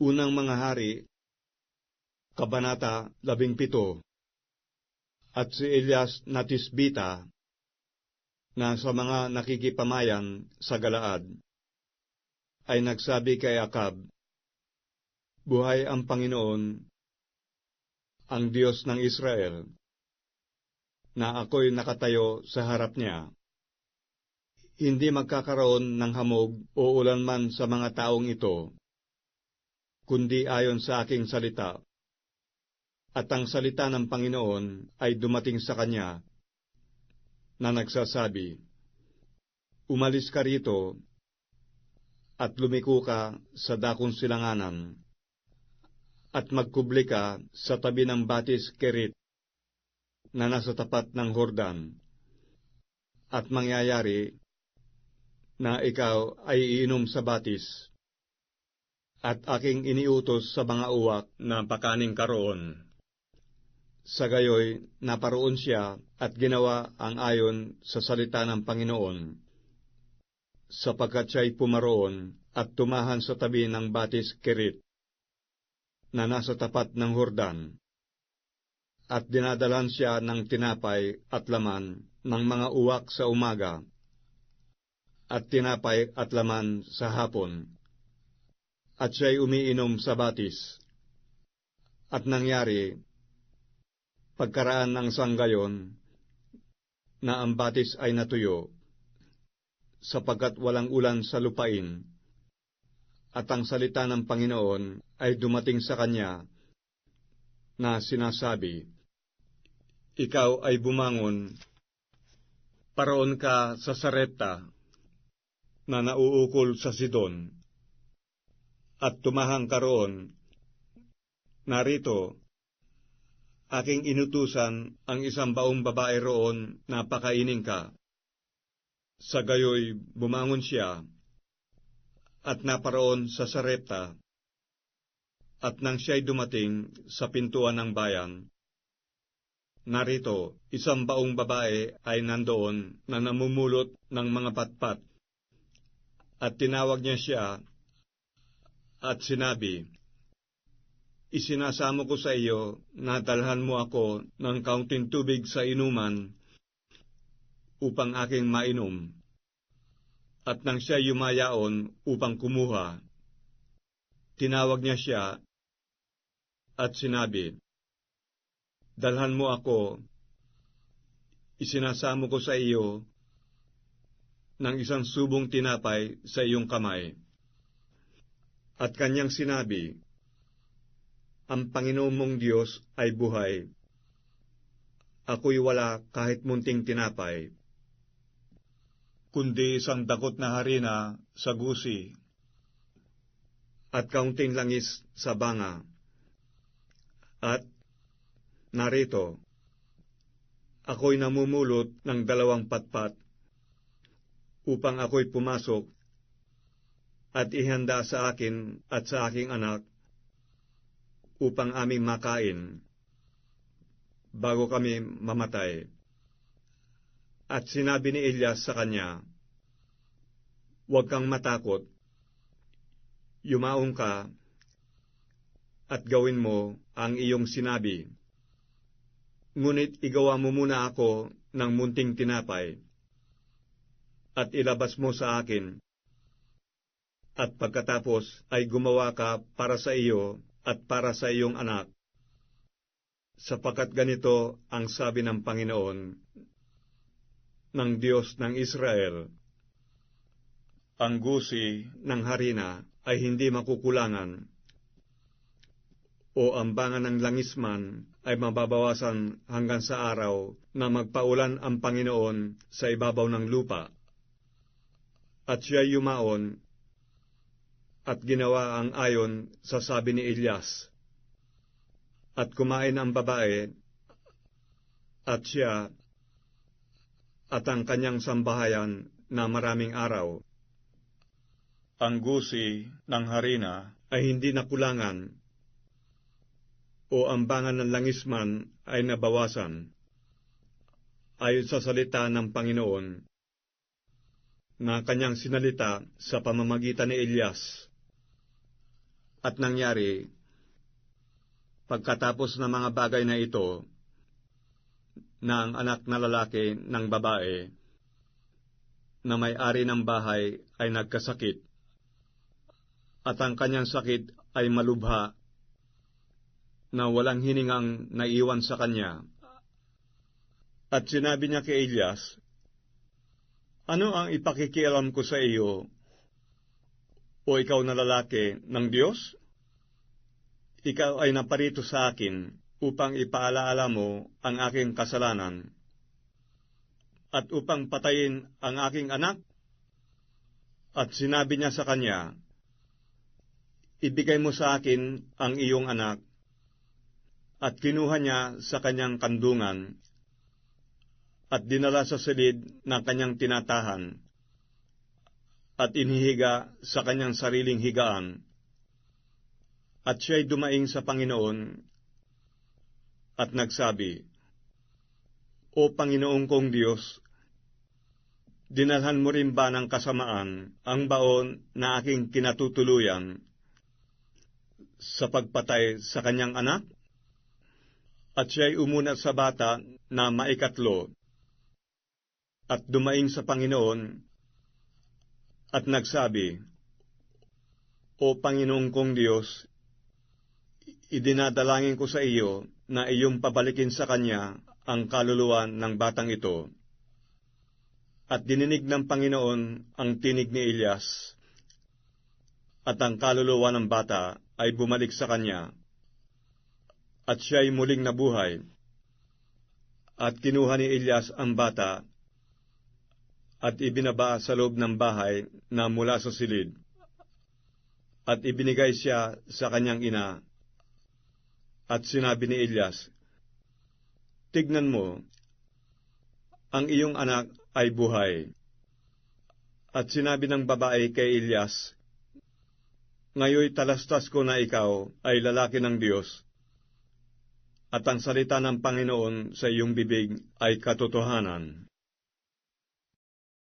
Unang mga hari, Kabanata 17 At si Elias na Tisbita, na sa mga nakikipamayan sa Galaad, ay nagsabi kay Akab, Buhay ang Panginoon, ang Diyos ng Israel, na ako'y nakatayo sa harap niya. Hindi magkakaroon ng hamog o ulan man sa mga taong ito, kundi ayon sa aking salita. At ang salita ng Panginoon ay dumating sa kanya na nagsasabi, Umalis ka rito at lumiko ka sa dakong silanganan at magkubli ka sa tabi ng batis Kerit na nasa tapat ng Hordan. At mangyayari na ikaw ay iinom sa batis at aking iniutos sa mga uwak na pakaning karoon. Sa gayoy, naparoon siya at ginawa ang ayon sa salita ng Panginoon, sapagkat siya'y pumaroon at tumahan sa tabi ng batis Kerit na nasa tapat ng Hordan. At dinadalan siya ng tinapay at laman ng mga uwak sa umaga, at tinapay at laman sa hapon. At siya'y umiinom sa batis. At nangyari, pagkaraan ng sanggayon, na ang batis ay natuyo, sapagkat walang ulan sa lupain, at ang salita ng Panginoon ay dumating sa kanya na sinasabi, Ikaw ay bumangon, paroon ka sa Sarepta, na nauukol sa Sidon, at tumahang ka roon. Narito, aking inutusan ang isang baong babae roon na pakainin ka. Sa gayoy bumangon siya, at naparoon sa Sarepta, at nang siya'y dumating sa pintuan ng bayan, narito, isang baong babae ay nandoon na namumulot ng mga patpat, at tinawag niya siya, at sinabi, Isinasamo ko sa iyo na dalhan mo ako ng kaunting tubig sa inuman upang aking mainom at nang siya yumayaon upang kumuha, tinawag niya siya at sinabi, Dalhan mo ako, isinasamo ko sa iyo ng isang subong tinapay sa iyong kamay. At kanyang sinabi, Ang Panginoon mong Diyos ay buhay. Ako'y wala kahit munting tinapay kundi isang dakot na harina sa gusi at kaunting langis sa banga. At narito, ako'y namumulot ng dalawang patpat upang ako'y pumasok at ihanda sa akin at sa aking anak upang aming makain bago kami mamatay. At sinabi ni Elias sa kanya, Huwag kang matakot, yumaong ka, at gawin mo ang iyong sinabi. Ngunit igawa mo muna ako ng munting tinapay, at ilabas mo sa akin, at pagkatapos ay gumawa ka para sa iyo at para sa iyong anak, sapagkat ganito ang sabi ng Panginoon, ng Diyos ng Israel. Ang gusi ng harina ay hindi makukulangan, o ang bangan ng langisman ay mababawasan hanggang sa araw na magpaulan ang Panginoon sa ibabaw ng lupa. At siya yumaon at ginawa ang ayon sa sabi ni Elias. At kumain ang babae, at siya at ang kanyang sambahayan na maraming araw. Ang gusi ng harina ay hindi nakulangan o ang bangan ng langisman ay nabawasan ayon sa salita ng Panginoon na kanyang sinalita sa pamamagitan ni Elias. At nangyari, pagkatapos ng mga bagay na ito, na ang anak na lalaki ng babae na may-ari ng bahay ay nagkasakit at ang kanyang sakit ay malubha na walang hiningang naiwan sa kanya. At sinabi niya kay Elias, Ano ang ipakikialam ko sa iyo, o ikaw na lalaki ng Diyos? Ikaw ay naparito sa akin upang ipaalaala mo ang aking kasalanan at upang patayin ang aking anak? At sinabi niya sa kanya, Ibigay mo sa akin ang iyong anak. At kinuha niya sa kanyang kandungan at dinala sa silid ng kanyang tinatahan at inihiga sa kanyang sariling higaan. At siya'y dumaing sa Panginoon at nagsabi, O Panginoong kong Diyos, dinalhan mo rin ba ng kasamaan ang baon na aking kinatutuluyan sa pagpatay sa kanyang anak? At siya'y umunat sa bata na maikatlo at dumaing sa Panginoon at nagsabi, O Panginoong kong Diyos, idinadalangin ko sa iyo na iyong pabalikin sa kanya ang kaluluwa ng batang ito. At dininig ng Panginoon ang tinig ni Elias, at ang kaluluwa ng bata ay bumalik sa kanya, at siya'y muling nabuhay. At kinuha ni Elias ang bata, at ibinaba sa loob ng bahay na mula sa silid, at ibinigay siya sa kanyang ina, at sinabi ni Elias, Tignan mo, ang iyong anak ay buhay. At sinabi ng babae kay Elias, Ngayoy talastas ko na ikaw ay lalaki ng Diyos, at ang salita ng Panginoon sa iyong bibig ay katotohanan.